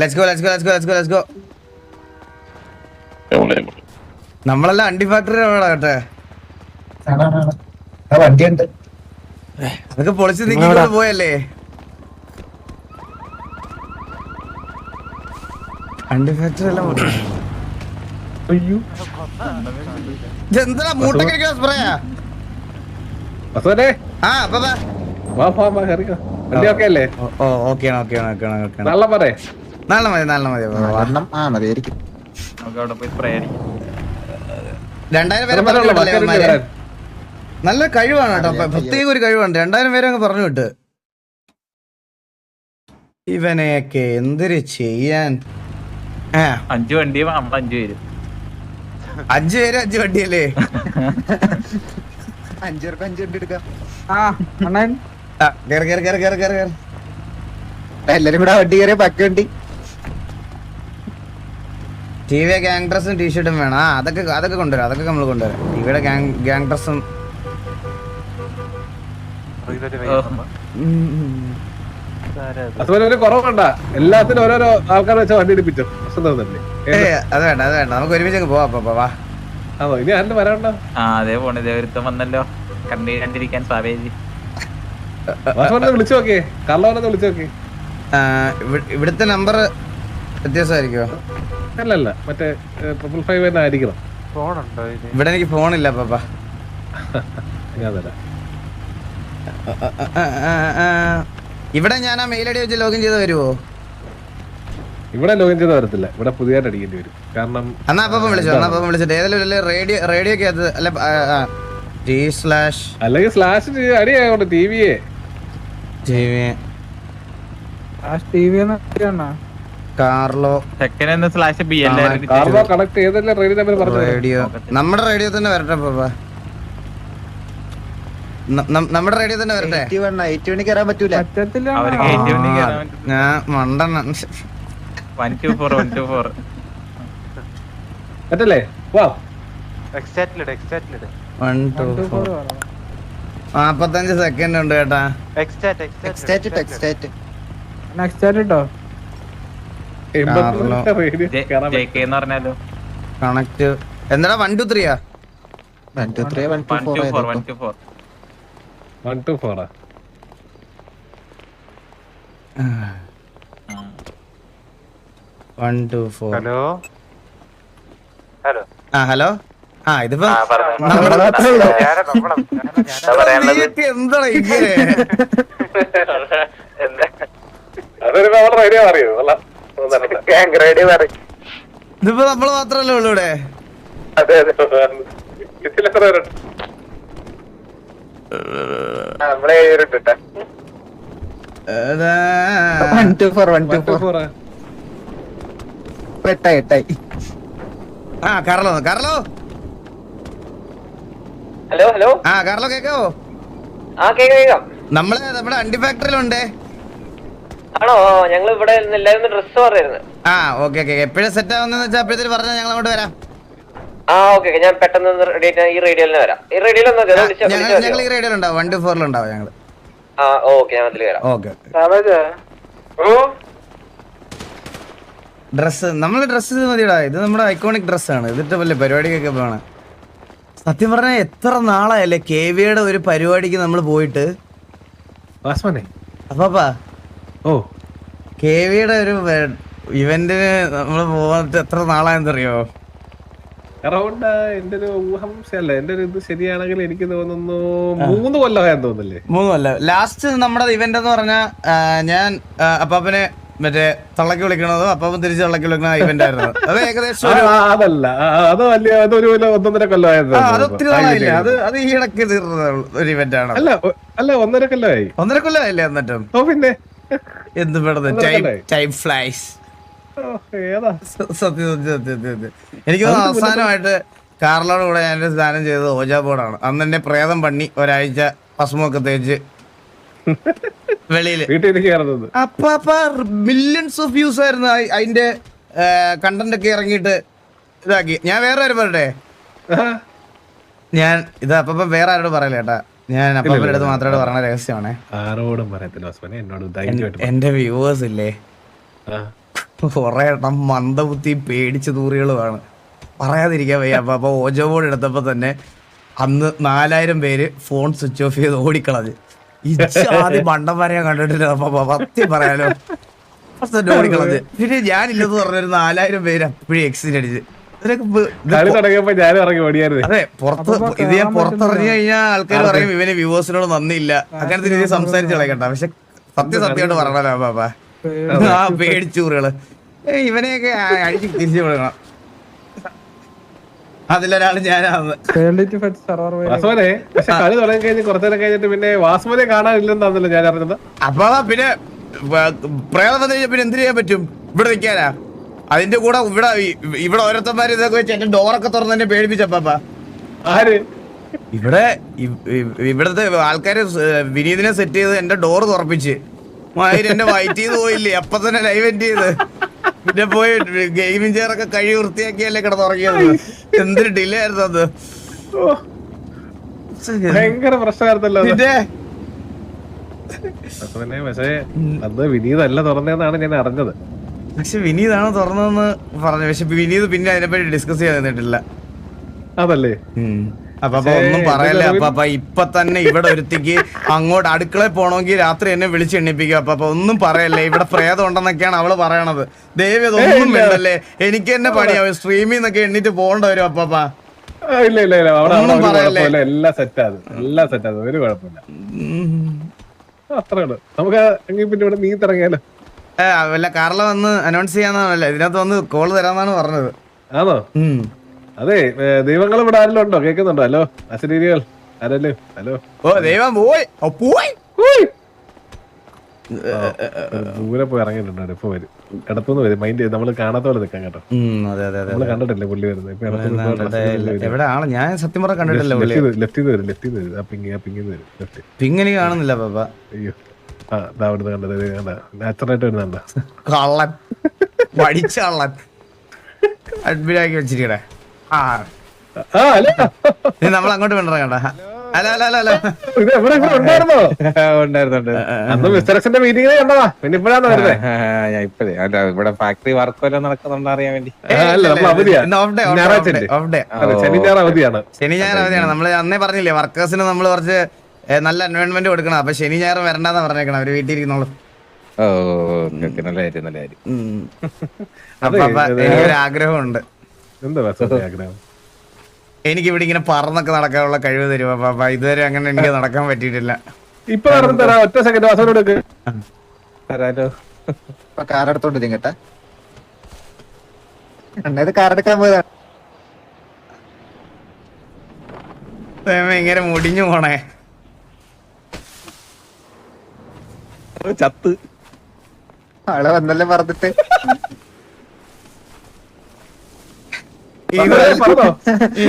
Let's go let's go let's go let's go let's go നമ്മളെല്ലാം അണ്ടി factory കേട്ടെ. വണ്ടിയുണ്ട്. അതൊക്കെ പൊളിച്ച് നീക്കി പോയല്ലേ? അണ്ടി ഫാക്ടറി എല്ലാം. അയ്യോ. ഇതെന്താ മൂട്ടൊക്കെ സ്പ്രേയാ? വസുവനെ ആ അപ്പൊ വാ. വാ വാ വാ കയറിക്കോ വണ്ടി ഒക്കെ അല്ലേ? ഓ, ഓക്കെയാണ് ഓക്കെയാണ് ഓക്കെയാണ് ഓക്കെയാണ്. നല്ല പറ. നാളെ മതി നല്ല മതി. ഒരെണ്ണം ആ മതിയായിരിക്കും നമുക്ക് അവിടെ പോയി സ്പ്രേ അടിക്കാം. രണ്ടായിരം പേരെ പറഞ്ഞു നല്ല കഴിവാണ് കേട്ടോ. പ്രത്യേക ഒരു കഴിവാണ്. രണ്ടായിരം പേരെ അങ്ങ് പറഞ്ഞു വിട്ട്. ഇവനെയൊക്കെ എന്തൊരു ചെയ്യാൻ? അഞ്ചു വണ്ടി നമ്മൾ അഞ്ചു പേര്. അഞ്ചു പേര് അഞ്ചു വണ്ടിയല്ലേ? അഞ്ചു പേർക്ക് അഞ്ചു വണ്ടി എടുക്കാം. ആ കേറി കേറി കേറി കേറി കേറി കേറി. എല്ലാരും കൂടെ വണ്ടി കയറിയ പക്ക വണ്ടി. ടി വി ഗാങ് ഡ്രസ്സും ടീഷർട്ടും വേണം. ആ അതൊക്കെ അതൊക്കെ കൊണ്ടുവരാം. അതൊക്കെ നമ്മൾ കൊണ്ടുവരാം. ടിവിയുടെ ഗാങ് ഗാങ് ഡ്രസ്സും അതുപോലെ ഒരു കുറവുണ്ട. എല്ലാത്തിനും ഓരോരോ ആൾക്കാരെ വെച്ച വണ്ടി ഇടിപ്പിച്ചു. പ്രശ്നം തോന്നുന്നില്ലേ? ഏ അത് വേണ്ട അത് വേണ്ട. നമുക്ക് ഒരുമിച്ച് പോവാം അപ്പൊ വാ. അതോ ഇനി ആരും വരാണ്ടോ ആ അതേ പോണ. ഇതേ ഒരുത്തം വന്നല്ലോ. കണ്ടി കണ്ടിരിക്കാൻ സാവേജ് വാസുവനെ വിളിച്ചു നോക്കിയേ. കള്ളവനെ വിളിച്ചു നോക്കി ഇവിടുത്തെ നമ്പർ വ്യത്യാസമായിരിക്കുമോ അല്ലല്ല മറ്റേ ട്രിപ്പിൾ ഫൈവ് തന്നെ ആയിരിക്കണം. ഇവിടെ എനിക്ക് ഫോണില്ല പാപ്പ. ഞാൻ തരാം. ഇവിടെ ഞാൻ ആ മെയിൽ ഐ ഡി വെച്ച് ലോഗിൻ ചെയ്ത് വരുമോ ഇവിടെ ലോഗിൻ ചെയ്ത് വരത്തില്ല. ഇവിടെ പുതിയതായിട്ട് അടിക്കേണ്ടി വരും. കാരണം എന്നാ അപ്പം വിളിച്ചോ എന്നാ അപ്പം വിളിച്ചിട്ട് ഏതെങ്കിലും റേഡിയോ റേഡിയോ ഒക്കെ അത് അല്ല ജി സ്ലാഷ് അല്ലെങ്കിൽ സ്ലാഷ് അടിയായോണ്ട് ടി വിയെ ടി വി എന്ന്? സ്ലാഷ് ബി ആ, കാർബോ കണക്ട് ചെയ്തല്ലേ റേഡിയോ നമ്പർ പറഞ്ഞു റേഡിയോ. നമ്മുടെ റേഡിയോ തന്നെ വരട്ടെ പാപ്പ. നമ്മുടെ റേഡിയോ തന്നെ വരട്ടെ. എയ്റ്റ് വണ്ണി കയറാൻ പറ്റൂല. ഞാൻ മണ്ടണ്ണ one two four one two four പറ്റല്ലേ? വാ. വൺ ടു ഫോർ നാപ്പത്തഞ്ച് സെക്കൻഡ് ഉണ്ട് കേട്ടാ. എക്സ്റ്റാറ്റ് ടെക്സ്റ്റാറ്റ് ജെ കെ എന്ന് പറഞ്ഞാലോ? കണക്ട് എന്താ one two ത്രീയാ? One two three one two four one two four. One two ഫോറാ. One two four. ആ ഹലോ? ആ ഇതിപ്പോ എന്താടാ അതൊരു നമ്മുടെ റേഡിയോ അറിയോ അല്ല. ഇതിപ്പോ നമ്മൾ മാത്രല്ലേ ഉള്ളു ഇവിടെ? അതെ അതെ. ഇതിലെത്ര പേരുണ്ട്? നമ്മളെ എട്ടായി എട്ടായി. ആ കാർലോ കാർലോ ഹലോ ഹലോ ആ കാർലോ കേക്കാവോ ആ കേക്കാം കേക്കാം. നമ്മൾ നമ്മുടെ അണ്ടി ഫാക്ടറിയിലുണ്ടേ ആണോ? ഞങ്ങൾ ഇവിടെ എല്ലാവരും ഡ്രസ് പറയുന്നത് ആ ഓക്കെ ഓക്കെ എപ്പോഴും സെറ്റ് ആവുന്ന വെച്ചാൽ അപ്പോഴത്തേക്ക് പറഞ്ഞാൽ ഞങ്ങൾ അങ്ങോട്ട് വരാം. ആ ഓക്കെ ഞാൻ പെട്ടെന്ന് റെഡി ഈ റേഡിയോയിൽ വരാം. ഈ റേഡിയോയിൽ ഞങ്ങൾ ഈ റേഡിയോ ഉണ്ടാവും. വൺ ടു ഫോറിലുണ്ടാവും ഞങ്ങൾ ആ ഓക്കെ ഞാൻ അതിൽ വരാം. ഓക്കെ ഡ്രസ്സ് നമ്മളെ ഡ്രസ്സ് മതിയടാ. ഇത് നമ്മുടെ ഐക്കോണിക് ഡ്രസ്സാണ് ഇതിട്ട് വല്ല പരിപാടിക്കൊക്കെ പോണ സത്യം പറഞ്ഞാൽ എത്ര നാളായല്ലേ കെ വിയുടെ ഒരു പരിപാടിക്ക് നമ്മൾ പോയിട്ട്? വാസ്മനെ. അപ്പാപ്പാ. ഓ. കെ വിയുടെ ഒരു ഇവന്റിന് നമ്മൾ പോകാൻ എത്ര നാളായെന്നറിയോ? അറൗണ്ട് എന്റെ ഒരു ഊഹം ശരിയല്ല എന്റെ ഒരു ഇത് ശരിയാണെങ്കിൽ എനിക്ക് തോന്നുന്നു മൂന്ന് കൊല്ലമായെന്ന് തോന്നുന്നില്ലേ? കൊല്ലം. ലാസ്റ്റ് നമ്മുടെ ഇവന്റ് എന്ന് പറഞ്ഞാൽ ഞാൻ അപ്പാപ്പനെ മറ്റേ തള്ളക്കി വിളിക്കണതും അപ്പാപ്പൻ തിരിച്ച് തള്ളക്കി വിളിക്കണ ഇവന്റ് ആയിരുന്നു. അത് ഏകദേശം ഒരു- അതല്ല. അത് വലിയ അതൊരു കൊല്ലം ഒന്നൊന്നര കൊല്ലമായിരുന്നു ആ, അത് ഒത്തിരി നാളായില്ല? അത് അത് ഈ ഇടയ്ക്ക് തീർന്ന ഒരു ഇവന്റ് ആണ് അല്ല അല്ല ഒന്നര കൊല്ലമായി. ഒന്നര കൊല്ലമായില്ലേ എന്നിട്ടും ഓ പിന്നെ? എന്ത് പെടുന്നത് ടൈം. ടൈം ഫ്ലൈസ് സത്യം സത്യം സത്യം സത്യം സത്യം. എനിക്ക് അവസാനമായിട്ട് കാറിലോട് കൂടെ ഞാൻ സ്നാനം ചെയ്തത് ഓജാ ബോർഡാണ്. അന്ന് എന്നെ പ്രേതം പണി ഒരാഴ്ച ഭസ്മൊക്കെ തേച്ച് വെളിയിൽ. അപ്പൊ അപ്പാപ്പ മില്യൺസ് ഓഫ് വ്യൂസ് ആയിരുന്നു അതിന്റെ കണ്ടന്റ് ഒക്കെ ഇറങ്ങിയിട്ട് ഇതാക്കി. ഞാൻ വേറെ ആരും പറയട്ടെ? ഞാൻ ഇത് അപ്പൊ വേറെ ആരോട് പറയല ഞാൻ അപ്പപ്പന്റെ അടുത്ത് മാത്രമായിട്ട് പറയണ രഹസ്യമാണേ. ആരോടും പറയത്തില്ല വാസ്മനെ എന്നോട് ധൈര്യമായിട്ട് എന്റെ വ്യൂവേഴ്സ് ഇല്ലേ കൊറേ എണ്ണം മന്ദബുദ്ധി പേടിച്ച തൂറികളുമാണ് പറയാതിരിക്കാൻ വയ്യ. അപ്പൊ അപ്പൊ ഓജോ ബോർഡ് എടുത്തപ്പോ തന്നെ അന്ന് നാലായിരം പേര് ഫോൺ സ്വിച്ച് ഓഫ് ചെയ്ത് ഓടിക്കളഞ്ഞ്. ആദ്യം മണ്ടന്മാരെ ഞാൻ കണ്ടിട്ടില്ല. അപ്പൊ അപ്പൊ സത്യം പറയാലോ. ഓടിക്കളഞ്ഞ്. പിന്നെ ഞാനില്ലെന്ന് പറഞ്ഞൊരു നാലായിരം പേര് അപ്പോഴും എക്സിറ്റ് അടിച്ച്. അതെ പുറത്ത് ഇത് ഞാൻ പുറത്തിറങ്ങി കഴിഞ്ഞാൽ ആൾക്കാർ പറയും ഇവന് വ്യൂവേഴ്സിനോട് നന്ദിയില്ല. അങ്ങനത്തെ രീതിയിൽ സംസാരിച്ചു കളയണ്ട പക്ഷെ സത്യസത്യമായിട്ട് പറഞ്ഞല്ലോ പാപ്പ ആ പേടിച്ചൂറുകൾ ഇവനെയൊക്കെ ആ- തിരിച്ചു കൊടുക്കണം അതിലൊരാൾ ഞാനാണ് പക്ഷെ കളി തുടങ്ങി കഴിഞ്ഞ് കുറച്ചേരം കഴിഞ്ഞിട്ട് പിന്നെ വാസുമനെ കാണാനില്ലെന്നാണല്ലോ ഞാൻ അറിഞ്ഞത്? അപ്പൊ പിന്നെ പ്രേതം വന്നു കഴിഞ്ഞാൽ പിന്നെ എന്ത് ചെയ്യാൻ പറ്റും? ഇവിടെ നിൽക്കാനാ അതിന്റെ കൂടെ ഇവിടെ ഇവിടെ ഓരോരുത്തന്മാര് ഇതൊക്കെ വെച്ച് എന്റെ ഡോറൊക്കെ തുറന്ന് എന്നെ പേടിപ്പിച്ചപ്പാ ആര്? ഇവിടെ ഇ- ഇ- ആൾക്കാര് വിനീതിനെ സെറ്റ് ചെയ്ത് എന്റെ ഡോർ തുറപ്പിച്ച്. മാതിരി എന്നെ വൈറ്റ് ചെയ്ത് പോയില്ലേ? അപ്പൊ തന്നെ ലൈവ് എൻഡ് ചെയ്ത്. പിന്നെ പോയി ഗെയിമിംഗ് ചെയർ ഒക്കെ കഴി വൃത്തിയാക്കിയല്ലേ കിടന്നുറങ്ങിയത് എന്തൊരു ഡിലേ ആയിരുന്നു അത്. ഭയങ്കര പ്രശ്നമായിരുന്നല്ലോ. പിന്നെ? പക്ഷേ അത് വിനീതല്ല തുറന്നതെന്നാണ് ഞാൻ അറിഞ്ഞത്. പക്ഷെ വിനീതാണ് തുറന്നതെന്ന് പറഞ്ഞു. പക്ഷെ വിനീത് പിന്നെ അതിനെപ്പറ്റി ഡിസ്കസ് ചെയ്യാൻ നിന്നിട്ടില്ല. അതല്ലേ? അപ്പൊ ഒന്നും പറയല്ലേ. അപ്പൊ അപ്പൊ ഇപ്പൊ തന്നെ ഇവിടെ ഒരുത്തിക്ക് അങ്ങോട്ട് അടുക്കളയിൽ പോണമെങ്കിൽ രാത്രി എന്നെ വിളിച്ച് എണ്ണിപ്പിക്കും. അപ്പൊ അപ്പൊ ഒന്നും പറയല്ലേ. ഇവിടെ പ്രേതം ഉണ്ടെന്നൊക്കെയാണ് അവൾ പറയണത്. ദേവി അതൊന്നും വേണ്ടല്ലേ എനിക്ക് തന്നെ പണിയാവും സ്ട്രീമിൽ നിന്നൊക്കെ എണ്ണീറ്റ് പോകേണ്ട വരും അപ്പൊ അപ്പൊ. ഇല്ല ഇല്ല ഇല്ല. അവിടെ എല്ലാം സെറ്റ് എല്ലാം ഒരു കുഴപ്പമില്ല. അത്രേ ഉള്ളൂ. നമുക്ക് പിന്നെ ഇവിടെ നീ ഇറങ്ങിയാലോ വല്ല കാറില വന്ന് അനൗൺസ് ചെയ്യാന്നാണല്ലേ. ഇതിനകത്ത് വന്ന് കോൾ തരാന്നാണ് പറഞ്ഞത്. ആണോ. അതെ ദൈവങ്ങൾ ഇവിടെ ആരെങ്കിലും ഉണ്ടോ? കേൾക്കുന്നുണ്ടോ? ഹലോ അശരീരികൾ ആരല്ലേ? ഹലോ. ഓ ദൈവം പോയി. പോയി. ദൂരെ പോയി ഇറങ്ങിയിട്ടുണ്ട് ഇപ്പൊ വരും. ഇടത്തുനിന്ന് വരും. മൈൻഡ് നമ്മൾ കാണാത്ത പോലെ നിൽക്കാൻ കേട്ടോ. നമ്മൾ കണ്ടിട്ടില്ലേ പുള്ളി വരുന്നത്. എവിടെ ആൾ? ഞാൻ സത്യം പറഞ്ഞ കണ്ടിട്ടില്ല ലെഫ്റ്റ് left വരും ലെഫ്റ്റ് വരും. ലെഫ്റ്റ് പിങ്ങനെ കാണുന്നില്ല പാപ്പ. അയ്യോ. അവിടുന്ന് കണ്ടത് ഇത് കണ്ട. നാച്ചുറലായിട്ട് വരുന്നുണ്ടോ കള്ളൻ. പഠിച്ച കള്ളൻ. അഡ്മിറ്റാക്കി വെച്ചിരിക്കണേ. ആ നമ്മൾ അങ്ങോട്ട് വേണ്ട കണ്ട. അല്ല അല്ല അല്ല അല്ല. ഇത് എവിടെ ഇവിടെ ഉണ്ടായിരുന്നോ? ഉണ്ടായിരുന്നുണ്ട് അന്ന് മിസ്റ്റർ മീറ്റിംഗ് കണ്ടതാ. പിന്നെ ഇപ്പോഴാണ് വരുന്നത് ഞാൻ ഇപ്പഴേ. അല്ല ഇവിടെ ഫാക്ടറി വർക്ക് വല്ലതും നടക്കുന്നുണ്ടോ അറിയാൻ വേണ്ടി? അല്ല നമ്മൾ ശനി ഞായർ അവധിയാണ്. ശനി ഞായർ അവധിയാണ്. നമ്മൾ അന്നേ പറഞ്ഞില്ലേ വർക്കേഴ്സിന് നമ്മൾ കുറച്ച് നല്ല എൻവയോൺമെന്റ് കൊടുക്കണം. അപ്പൊ ശനി ഞായർ വരണ്ടെന്നാ പറഞ്ഞേക്കണം. അവർ വീട്ടിൽ ഇരിക്കുന്നോളൂ ഓ നല്ല കാര്യം നല്ല കാര്യം. എനിക്കൊരു ആഗ്രഹമുണ്ട്. എന്താ വാസുവിന്റെ ആഗ്രഹം? എനിക്ക് ഇവിടെ ഇങ്ങനെ പറന്നൊക്കെ നടക്കാനുള്ള കഴിവ് തരും. അപ്പൊ ഇതുവരെ അങ്ങനെ എനിക്ക് നടക്കാൻ പറ്റിയിട്ടില്ല. ഇപ്പൊ നടന്നു തരാം. ഒറ്റ സെക്കൻഡ് എടുക്ക് തരാലോ. വരും കേട്ടാ. അണ്ണത് കാർ എടുക്കാൻ പോയതാണ് ഇങ്ങനെ മുടിഞ്ഞു പോണേ. ചത്ത്. ആളെ വന്നല്ലേ പറഞ്ഞിട്ട്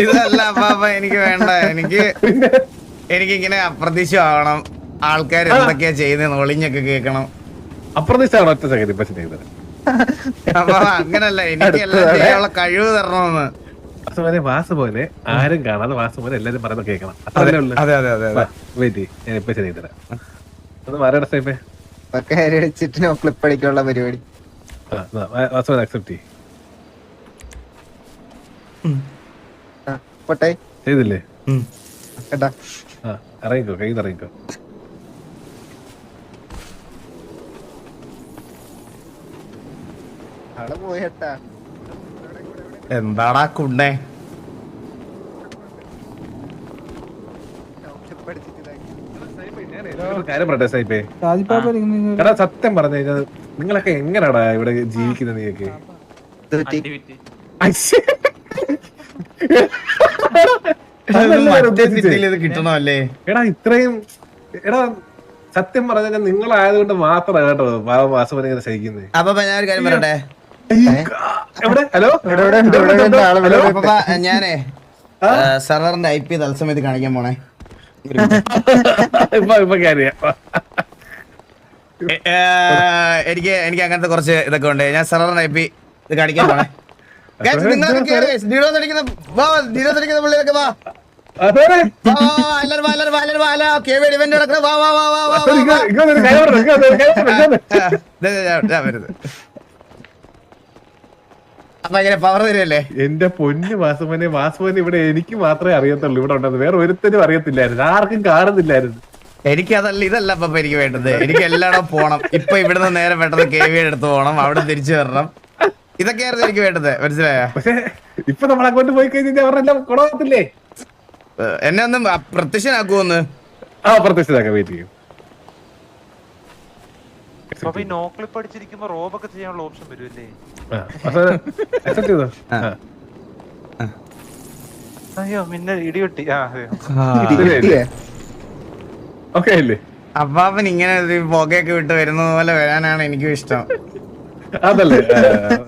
ഇതല്ല അപ്പാപ്പ എനിക്ക് വേണ്ട. എനിക്ക് എനിക്ക് ഇങ്ങനെ അപ്രതീക്ഷമാവണം ആൾക്കാർ എന്തൊക്കെയാ ചെയ്യുന്നത് ഒളിഞ്ഞൊക്കെ കേൾക്കണം. അപ്രതീക്ഷയാണ് ഒറ്റ സെക്കൻഡ് ഇപ്പൊ ചെയ്തത് അപ്പൊ അങ്ങനല്ല. എനിക്ക് എല്ലാം ചെയ്യാനുള്ള കഴിവ് തരണമെന്ന്. വാസ പോലെ ആരും കാണാതെ വാസുമോനെ എല്ലാരും പറയുന്നത് കേൾക്കണം. അത്രേ ഉള്ളൂ. അതെ അതെ അതെ അതെ. വെയിറ്റ് ഞാൻ ഇപ്പൊ ശരി തരാം ഒന്ന് മാറിയുടെ സ്റ്റേപ്പേ ഒക്കെ അടിച്ചിട്ട് നോ ക്ലിപ്പ് അടിക്കാനുള്ള പരിപാടി. അക്സെപ്റ്റ് പോട്ടെ. ചെയ്തില്ലേ. കേട്ടാ? ഇറങ്ങിക്കോ കൈ ഇറങ്ങിക്കോ. ആൾ പോയേട്ടാ എന്താടാ കുണ്ടേ ക്ലിപ്പ് എടാ സത്യം പറഞ്ഞു കഴിഞ്ഞാൽ നിങ്ങളൊക്കെ എങ്ങനെടാ ഇവിടെ ജീവിക്കുന്നത് നീയൊക്കെ? കിട്ടണമല്ലേ? എടാ ഇത്രയും എടാ സത്യം പറഞ്ഞാൽ നിങ്ങളായതുകൊണ്ട് മാത്രമാണ് കേട്ടോ മാസം വാസുമനെ ഇങ്ങനെ സഹിക്കുന്നത് അപ്പൊ ഞാൻ ഒരു കാര്യം പറയട്ടെ? എവിടെ? ഹലോ? ഞാനേ സർവറിന്റെ ഐ പി തത്സമയത്ത് കാണിക്കാൻ പോണേ. എനിക്ക് എനിക്ക് അങ്ങനത്തെ കുറച്ച് ഇതൊക്കെ ഉണ്ട്. ഞാൻ സെറർ നൈപ്പി ഇത് കാണിക്കാൻ പോണേ. പിള്ളേരൊക്കെ വാ എല്ലാരും എല്ലാരും എല്ലാരും നടക്കണ. വാ, വാ, വാ, വാ, വാ, എന്റെ പൊന്ന് വാസുമനെ വാസുമനെ ഇവിടെ എനിക്ക് മാത്രമേ അറിയത്തുള്ളൂ. ഇവിടെ ഉണ്ടെന്ന്. വേറെ ഒരുത്തരും അറിയത്തില്ലായിരുന്നു. ആർക്കും കാണുന്നില്ലായിരുന്നു. എനിക്ക് അതല്ല ഇതല്ല അപ്പൊ എനിക്ക് വേണ്ടത്. എനിക്ക് എല്ലായിടം പോണം. ഇപ്പൊ ഇവിടുന്ന് നേരെ പെട്ടെന്ന് കെ വി എടുത്ത് പോകണം അവിടെ തിരിച്ചു വരണം. ഇതൊക്കെയായിരുന്നു എനിക്ക് വേണ്ടത്. മനസ്സിലായോ? ഇപ്പൊ നമ്മൾ അങ്ങോട്ട് പോയി കഴിഞ്ഞാൽ അവരെല്ലാം കുളവത്തില്ലേ ഏഹ് എന്നെ ഒന്ന് പ്രത്യക്ഷനാക്കുമെന്ന് ആ പ്രത്യക്ഷനാക്കാൻ വെയിറ്റ് ചെയ്യും. അപ്പൊ ഈ നോ ക്ലിപ്പ് റോബ് ഒക്കെ ചെയ്യാനുള്ള ഓപ്ഷൻ വരുമല്ലേ ആ. അയ്യോ അല്ലേ അപ്പാപ്പൻ ഇങ്ങനെ ഒരു പുകയൊക്കെ വിട്ട് വരുന്ന പോലെ വരാനാണ് എനിക്കും ഇഷ്ടം. അതല്ലേ?